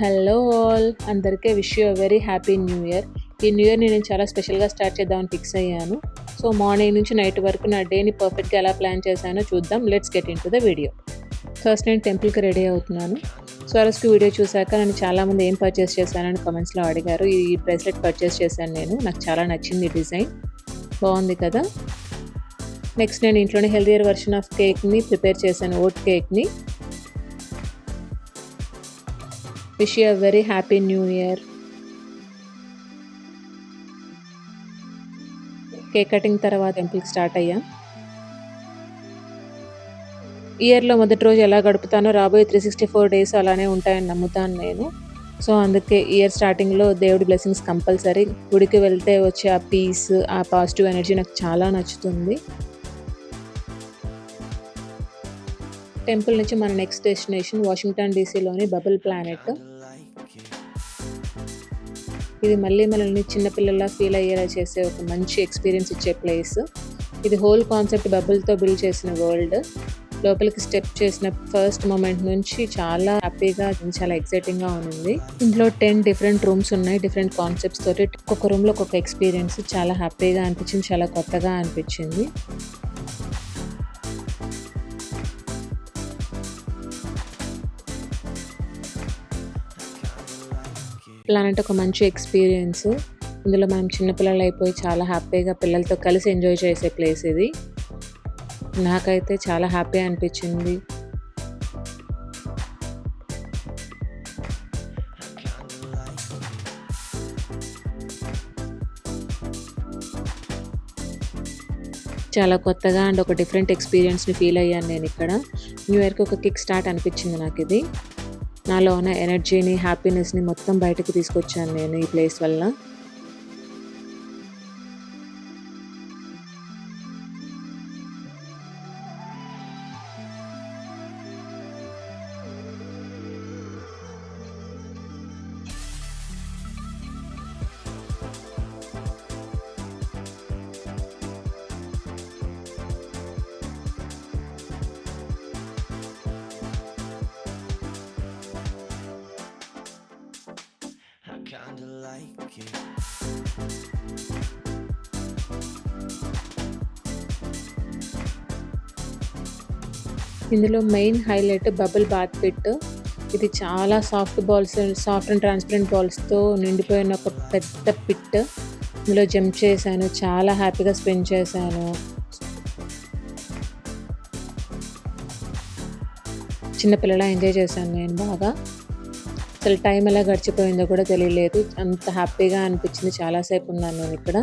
Hello all. అందరికీ wish you very happy new year. ఈ new ఇయర్ని నేను చాలా స్పెషల్గా స్టార్ట్ చేద్దామని ఫిక్స్ అయ్యాను. సో మార్నింగ్ నుంచి నైట్ వరకు నా డేని పర్ఫెక్ట్గా ఎలా ప్లాన్ చేశానో చూద్దాం. Let's get into the video. First నేను టెంపుల్కి రెడీ అవుతున్నాను. సో ఆ వీడియో చూశాక నన్ను చాలామంది ఏం పర్చేస్ చేశానని కమెంట్స్లో అడిగారు. ఈ బ్రెస్లెట్ పర్చేస్ చేశాను నేను. నాకు చాలా నచ్చింది డిజైన్. బాగుంది కదా? నెక్స్ట్ నేను ఇంట్లోనే హెల్దియర్ వర్షన్ ఆఫ్ కేక్ని ప్రిపేర్ చేశాను ఓట్ కేక్ని. Wish you very happy new year cake cutting తర్వాత టెంపుల్కి స్టార్ట్ అయ్యాం ఇయర్లో మొదటి రోజు ఎలా గడుపుతానో రాబోయే త్రీ సిక్స్టీ ఫోర్ డేస్ అలానే ఉంటాయని నమ్ముతాను నేను సో అందుకే ఇయర్ స్టార్టింగ్లో దేవుడి బ్లెస్సింగ్స్ కంపల్సరీ గుడికి వెళ్తే వచ్చే ఆ పీస్ ఆ పాజిటివ్ ఎనర్జీ నాకు చాలా నచ్చుతుంది టెంపుల్ నుంచి మన నెక్స్ట్ డెస్టినేషన్ వాషింగ్టన్ డీసీలోని బబుల్ ప్లానెట్ ఇది మళ్ళీ మనల్ని చిన్నపిల్లల్లా ఫీల్ అయ్యేలా చేసే ఒక మంచి ఎక్స్పీరియన్స్ ఇచ్చే ప్లేస్ ఇది హోల్ కాన్సెప్ట్ బబుల్తో బిల్డ్ చేసిన వరల్డ్ లోపలికి స్టెప్ చేసిన ఫస్ట్ మూమెంట్ నుంచి చాలా హ్యాపీగా చాలా ఎక్సైటింగ్గా ఉంది ఇందులో టెన్ డిఫరెంట్ రూమ్స్ ఉన్నాయి డిఫరెంట్ కాన్సెప్ట్స్ తోటి. ఒక్కొక్క రూమ్లో ఒక్కొక్క ఎక్స్పీరియన్స్ చాలా హ్యాపీగా అనిపించింది చాలా కొత్తగా అనిపించింది. ప్లానెట్ ఒక మంచి ఎక్స్పీరియన్స్. ఇందులో మనం చిన్నపిల్లలు అయిపోయి చాలా హ్యాపీగా పిల్లలతో కలిసి ఎంజాయ్ చేసే ప్లేస్ ఇది. నాకైతే చాలా హ్యాపీ అనిపించింది. చాలా కొత్తగా అండ్ ఒక డిఫరెంట్ ఎక్స్పీరియన్స్ని ఫీల్ అయ్యాను నేను ఇక్కడ. న్యూ ఇయర్కి ఒక కిక్ స్టార్ట్ అనిపించింది నాకు ఇది నాలో ఉన్న ఎనర్జీని హ్యాపీనెస్ని మొత్తం బయటకు తీసుకొచ్చాను నేను ఈ ప్లేస్ వల్ల. Kinda like it. ఇందులో main highlight bubble bath pit ఇది చాలా soft balls soft and transparent బాల్స్తో నిండిపోయిన ఒక పెద్ద పిట్ ఇందులో జంప్ చేశాను చాలా హ్యాపీగా స్పెండ్ చేశాను. చిన్నపిల్లలా ఎంజాయ్ చేశాను నేను బాగా. అసలు టైం ఎలా గడిచిపోయిందో కూడా తెలియలేదు. అంత హ్యాపీగా అనిపించింది చాలాసేపు ఉన్నాను నేను ఇక్కడ.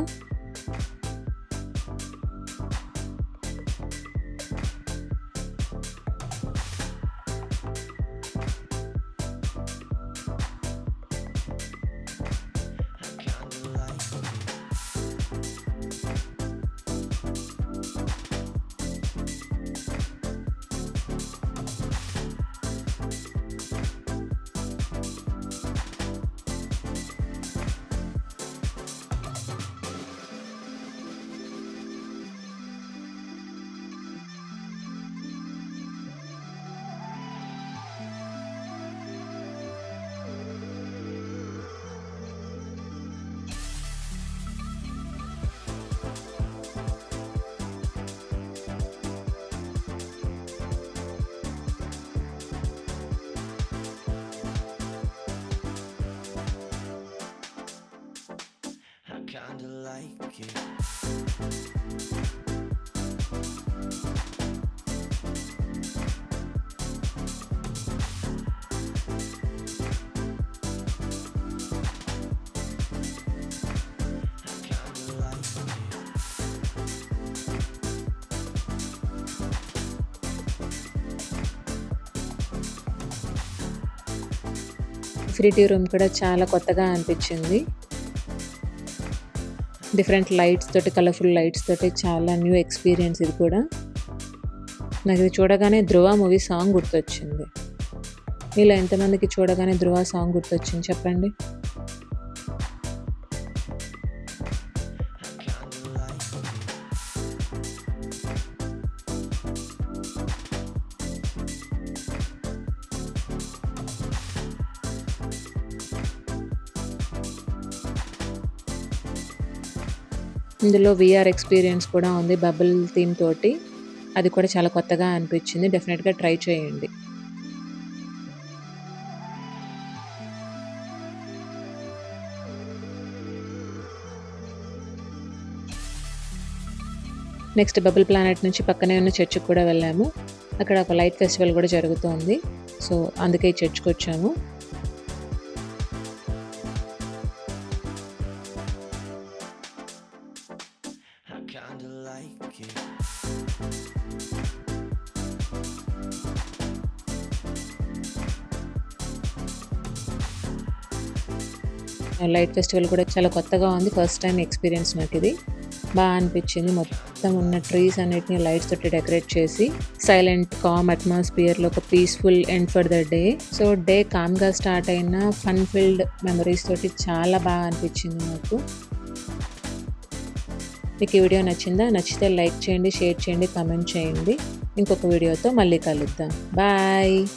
Like it. I రూమ్ కూడా చాలా కొత్తగా అనిపించింది డిఫరెంట్ లైట్స్ తోటి కలర్ఫుల్ లైట్స్ తోటి చాలా న్యూ ఎక్స్పీరియన్స్ ఇది కూడా. నాకు ఇది చూడగానే ధ్రువ మూవీ సాంగ్ గుర్తొచ్చింది. మీలో ఎంతమందికి చూడగానే ధ్రువ సాంగ్ గుర్తొచ్చింది చెప్పండి? ఇందులో విఆర్ ఎక్స్పీరియన్స్ కూడా ఉంది బబుల్ థీమ్ తోటి. అది కూడా చాలా కొత్తగా అనిపించింది. డెఫినెట్గా ట్రై చేయండి. నెక్స్ట్ బబుల్ ప్లానెట్ నుంచి పక్కనే ఉన్న చర్చికి కూడా వెళ్ళాము. అక్కడ ఒక లైట్ ఫెస్టివల్ కూడా జరుగుతోంది. సో అందుకే ఈ చర్చ్కి వచ్చాము. లైట్ ఫెస్టివల్ కూడా చాలా కొత్తగా ఉంది. ఫస్ట్ టైం ఎక్స్పీరియన్స్ నాకు ఇది బాగా అనిపించింది. మొత్తం ఉన్న ట్రీస్ అన్నిటిని లైట్స్ తోటి డెకరేట్ చేసి సైలెంట్ కామ్ అట్మాస్ఫియర్లో ఒక peaceful end for the day so day కామ్గా స్టార్ట్ అయిన ఫన్ ఫిల్డ్ మెమరీస్ తోటి చాలా బాగా అనిపించింది నాకు. మీకు ఈ వీడియో నచ్చిందా? నచ్చితే లైక్ చేయండి షేర్ చేయండి కామెంట్ చేయండి. ఇంకొక వీడియోతో మళ్ళీ కలుద్దాం. బాయ్